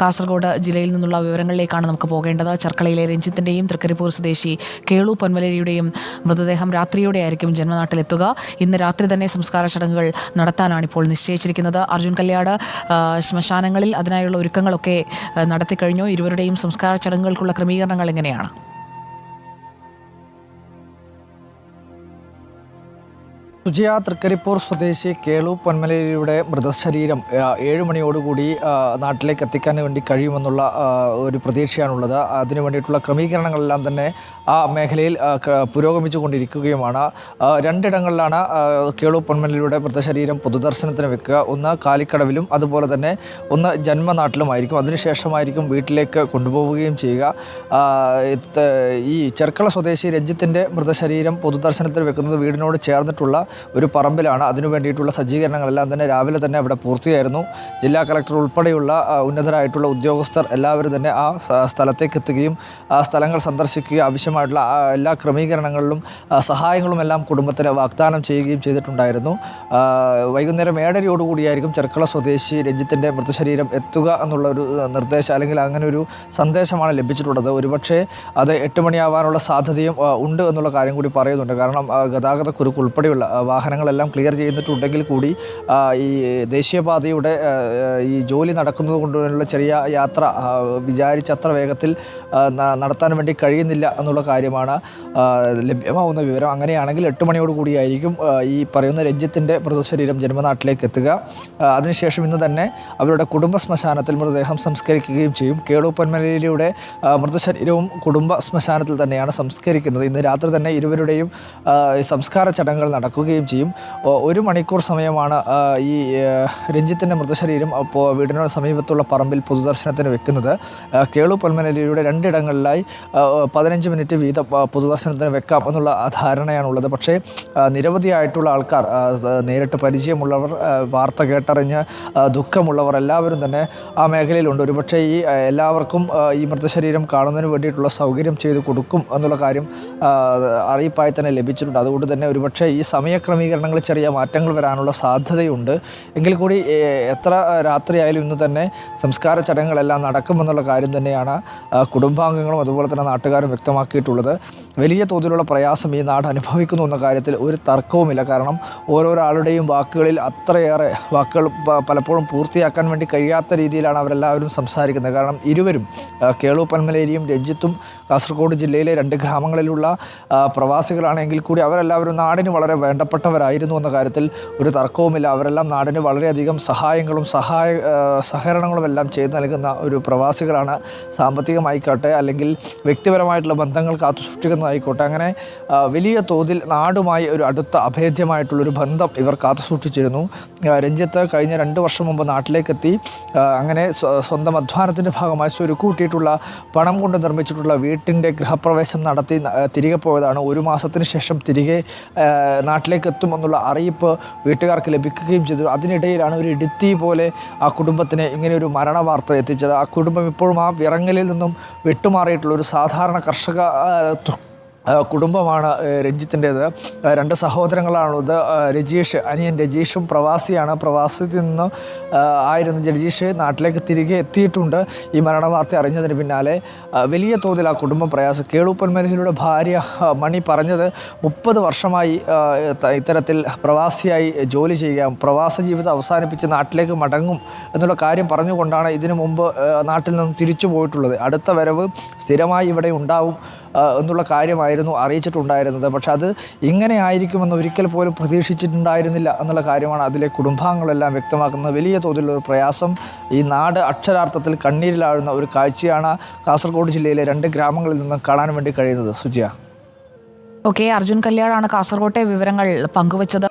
കാസർഗോഡ് ജില്ലയിൽ നിന്നുള്ള വിവരങ്ങളിലേക്കാണ് നമുക്ക് പോകേണ്ടത്. ചെർക്കളയിലെ രഞ്ജിത്തിന്റെയും തൃക്കരിപ്പൂർ സ്വദേശി കേളു പൊന്മലരിയുടെയും മൃതദേഹം രാത്രിയോടെയായിരിക്കും ജന്മനാട്ടിലെത്തുക. ഇന്ന് രാത്രി തന്നെ സംസ്കാര ചടങ്ങുകൾ നടത്താനാണ് ഇപ്പോൾ നിശ്ചയിച്ചിരിക്കുന്നത്. അർജുൻ കല്യാട് ശ്മശാനങ്ങളിൽ അതിനായുള്ള ഒരുക്കങ്ങളൊക്കെ നടത്തി നടത്തിക്കഴിഞ്ഞു. ഇരുവരുടെയും സംസ്കാര ചടങ്ങുകൾക്കുള്ള ക്രമീകരണങ്ങൾ എങ്ങനെയാണ്? സുജയ തൃക്കരിപ്പൂർ സ്വദേശി കേളു പൊന്മലയുടെ മൃതശരീരം ഏഴ് മണിയോടുകൂടി നാട്ടിലേക്ക് എത്തിക്കാൻ വേണ്ടി കഴിയുമെന്നുള്ള ഒരു പ്രതീക്ഷയാണുള്ളത്. അതിനു വേണ്ടിയിട്ടുള്ള ക്രമീകരണങ്ങളെല്ലാം തന്നെ ആ മേഖലയിൽ പുരോഗമിച്ചു കൊണ്ടിരിക്കുകയുമാണ് രണ്ടിടങ്ങളിലാണ് കേളു പൊന്മലയുടെ മൃതശരീരം പൊതുദർശനത്തിന് വെക്കുക. ഒന്ന് കാലിക്കടവിലും അതുപോലെ തന്നെ ഒന്ന് ജന്മനാട്ടിലുമായിരിക്കും. അതിനുശേഷമായിരിക്കും വീട്ടിലേക്ക് കൊണ്ടുപോവുകയും ചെയ്യുക. ഈ ചെർക്കള സ്വദേശി രഞ്ജിത്തിന്റെ മൃതശരീരം പൊതുദർശനത്തിന് വെക്കുന്നത് വീടിനോട് ചേർന്നിട്ടുള്ള ഒരു പറമ്പിലാണ്. അതിനു വേണ്ടിയിട്ടുള്ള സജ്ജീകരണങ്ങളെല്ലാം തന്നെ രാവിലെ തന്നെ അവിടെ പൂർത്തിയായിരുന്നു. ജില്ലാ കളക്ടർ ഉൾപ്പെടെയുള്ള ഉന്നതരായിട്ടുള്ള ഉദ്യോഗസ്ഥർ എല്ലാവരും തന്നെ ആ സ്ഥലത്തേക്ക് എത്തുകയും ആ സ്ഥലങ്ങൾ സന്ദർശിക്കുകയും ആവശ്യമായിട്ടുള്ള എല്ലാ ക്രമീകരണങ്ങളിലും സഹായങ്ങളും എല്ലാം കുടുംബത്തിന് വാഗ്ദാനം ചെയ്യുകയും ചെയ്തിട്ടുണ്ടായിരുന്നു. വൈകുന്നേരം ഏഴരയോടുകൂടിയായിരിക്കും ചെർക്കള സ്വദേശി രഞ്ജിത്തിന്റെ മൃതശരീരം എത്തുക എന്നുള്ള ഒരു നിർദ്ദേശം അല്ലെങ്കിൽ അങ്ങനെ ഒരു സന്ദേശമാണ് ലഭിച്ചിട്ടുള്ളത്. ഒരുപക്ഷെ അത് എട്ട് മണിയാവാനുള്ള സാധ്യതയും ഉണ്ട് എന്നുള്ള കാര്യം കൂടി പറയുന്നുണ്ട്. കാരണം ആ, ഗതാഗത കുരുക്ക് ഉൾപ്പെടെയുള്ള വാഹനങ്ങളെല്ലാം ക്ലിയർ ചെയ്തിട്ടുണ്ടെങ്കിൽ കൂടി ഈ ദേശീയപാതയുടെ ഈ ജോലി നടക്കുന്നത് കൊണ്ടുള്ള ചെറിയ യാത്ര വിചാരിച്ചത്ര വേഗത്തിൽ നടത്താൻ വേണ്ടി കഴിയുന്നില്ല എന്നുള്ള കാര്യമാണ് ലഭ്യമാവുന്ന വിവരം. അങ്ങനെയാണെങ്കിൽ എട്ട് മണിയോട് കൂടിയായിരിക്കും ഈ പറയുന്ന രഞ്ജിത്തിന്റെ മൃതശരീരം ജന്മനാട്ടിലേക്ക് എത്തുക. അതിനുശേഷം ഇന്ന് തന്നെ അവരുടെ കുടുംബ ശ്മശാനത്തിൽ മൃതദേഹം സംസ്കരിക്കുകയും ചെയ്യും. കേളൂപ്പന്മലയിലൂടെ മൃതശരീരവും കുടുംബ ശ്മശാനത്തിൽ തന്നെയാണ് സംസ്കരിക്കുന്നത്. ഇന്ന് രാത്രി തന്നെ ഇരുവരുടെയും സംസ്കാര ചടങ്ങുകൾ നടക്കുകയും ചെയ്യും. ഒരു മണിക്കൂർ സമയമാണ് ഈ രഞ്ജിത്തിന്റെ മൃതശരീരം അപ്പോൾ വീടിനോട് സമീപത്തുള്ള പറമ്പിൽ പൊതുദർശനത്തിന് വെക്കുന്നത്. കേളു പൽമനലിയുടെ രണ്ടിടങ്ങളിലായി പതിനഞ്ച് മിനിറ്റ് വീതം പൊതുദർശനത്തിന് വെക്കാം എന്നുള്ള ധാരണയാണുള്ളത്. പക്ഷേ നിരവധിയായിട്ടുള്ള ആൾക്കാർ നേരിട്ട് പരിചയമുള്ളവർ വാർത്ത കേട്ടറിഞ്ഞ് ദുഃഖമുള്ളവർ എല്ലാവരും തന്നെ ആ മേഖലയിലുണ്ട്. ഒരുപക്ഷെ ഈ എല്ലാവർക്കും ഈ മൃതശരീരം കാണുന്നതിന് വേണ്ടിയിട്ടുള്ള സൗകര്യം ചെയ്ത് കൊടുക്കും എന്നുള്ള കാര്യം അറിയിപ്പായി തന്നെ ലഭിച്ചിട്ടുണ്ട്. അതുകൊണ്ട് തന്നെ ഒരുപക്ഷെ ഈ സമയക്രമീകരണങ്ങൾ ചെറിയ മാറ്റങ്ങൾ വരാനുള്ള സാധ്യതയുണ്ട്. എങ്കിൽ കൂടി എത്ര രാത്രിയായാലും ഇന്ന് തന്നെ സംസ്കാര ചടങ്ങുകളെല്ലാം നടക്കുമെന്നുള്ള കാര്യം തന്നെയാണ് കുടുംബാംഗങ്ങളും അതുപോലെ തന്നെ നാട്ടുകാരും വ്യക്തമാക്കിയിട്ടുള്ളത്. വലിയ തോതിലുള്ള പ്രയാസം ഈ നാട് അനുഭവിക്കുന്നു എന്ന കാര്യത്തിൽ ഒരു തർക്കവുമില്ല. കാരണം ഓരോരാളുടെയും വാക്കുകളിൽ അത്രയേറെ വാക്കുകൾ പലപ്പോഴും പൂർത്തിയാക്കാൻ വേണ്ടി കഴിയാത്ത രീതിയിലാണ് അവരെല്ലാവരും സംസാരിക്കുന്നത്. കാരണം ഇരുവരും കേളു പന്മലേരിയും രഞ്ജിത്തും കാസർഗോഡ് ജില്ലയിലെ രണ്ട് ഗ്രാമങ്ങളിലുള്ള പ്രവാസികളാണെങ്കിൽ കൂടി അവരെല്ലാവരും നാടിന് വളരെ വേണ്ടപ്പെട്ടവരായിരുന്നു എന്ന കാര്യത്തിൽ ഒരു തർക്കവുമില്ല. അവരെല്ലാം നാടിന് വളരെയധികം സഹായങ്ങളും സഹായ സഹകരണങ്ങളും എല്ലാം ചെയ്തു നൽകുന്ന ഒരു പ്രവാസികളാണ്. സാമ്പത്തികമായിക്കോട്ടെ അല്ലെങ്കിൽ വ്യക്തിപരമായിട്ടുള്ള ബന്ധങ്ങൾ കാത്തു സൂക്ഷിക്കുന്നതായിക്കോട്ടെ അങ്ങനെ വലിയ തോതിൽ നാടുമായി ഒരു അടുത്ത അഭേദ്യമായിട്ടുള്ളൊരു ബന്ധം ഇവർ കാത്തു സൂക്ഷിച്ചിരുന്നു. രഞ്ജിത്ത് കഴിഞ്ഞ രണ്ട് വർഷം മുമ്പ് നാട്ടിലേക്കെത്തി അങ്ങനെ സ്വന്തം അധ്വാനത്തിന്റെ ഭാഗമായി സ്വരുക്കൂട്ടിയിട്ടുള്ള പണം കൊണ്ട് നിർമ്മിച്ചിട്ടുള്ള വീട്ടിന്റെ ഗൃഹപ്രവേശം നടത്തി തിരികെ പോയതാണ്. ഒരു മാസത്തിന് ശേഷം തിരികെ ആ, നാട്ടിലേക്ക് എത്തുമെന്നുള്ള അറിയിപ്പ് വീട്ടുകാർക്ക് ലഭിക്കുകയും ചെയ്തു. അതിനിടയിലാണ് ഒരു ഇടുത്തി പോലെ ആ കുടുംബത്തിന് ഇങ്ങനെ ഒരു മരണ വാർത്ത എത്തിച്ചത്. ആ കുടുംബം ഇപ്പോഴും ആ വിറങ്ങലിൽ നിന്നും വിട്ടുമാറിയിട്ടുള്ള ഒരു സാധാരണ കർഷക കുടുംബമാണ് രഞ്ജിത്തിന്റേത്. രണ്ട് സഹോദരങ്ങളാണുള്ളത്. രജീഷ് അനിയൻ രജീഷും പ്രവാസിയാണ്. പ്രവാസത്തിൽ നിന്ന് ആയിരുന്ന രജീഷ് നാട്ടിലേക്ക് തിരികെ എത്തിയിട്ടുണ്ട്. ഈ മരണവാർത്ത അറിഞ്ഞതിന് പിന്നാലെ വലിയ തോതിൽ ആ കുടുംബം പ്രയാസം. കേളുപ്പന്മലയുടെ ഭാര്യ മണി പറഞ്ഞത് മുപ്പത് വർഷമായി ഇത്തരത്തിൽ പ്രവാസിയായി ജോലി ചെയ്യാം പ്രവാസ ജീവിതം അവസാനിപ്പിച്ച് നാട്ടിലേക്ക് മടങ്ങും എന്നുള്ള കാര്യം പറഞ്ഞുകൊണ്ടാണ് ഇതിനു മുമ്പ് നാട്ടിൽ നിന്ന് തിരിച്ചു പോയിട്ടുള്ളത്. അടുത്ത വരവ് സ്ഥിരമായി ഇവിടെ ഉണ്ടാവും. എന്നുള്ള കാര്യമായിരുന്നു അറിയിച്ചിട്ടുണ്ടായിരുന്നത്. പക്ഷെ അത് ഇങ്ങനെ ആയിരിക്കുമെന്ന് ഒരിക്കൽ പോലും പ്രതീക്ഷിച്ചിട്ടുണ്ടായിരുന്നില്ല എന്നുള്ള കാര്യമാണ് അതിലെ കുടുംബാംഗങ്ങളെല്ലാം വ്യക്തമാക്കുന്നത്. വലിയ തോതിലുള്ള പ്രയാസം ഈ നാട് അക്ഷരാർത്ഥത്തിൽ കണ്ണീരിലാഴുന്ന ഒരു കാഴ്ചയാണ് കാസർഗോഡ് ജില്ലയിലെ രണ്ട് ഗ്രാമങ്ങളിൽ നിന്നും കാണാൻ വേണ്ടി കഴിയുന്നത്. സുജിയ. ഓക്കെ അർജുൻ കല്യാണാണ് കാസർഗോട്ടെ വിവരങ്ങൾ പങ്കുവച്ചത്.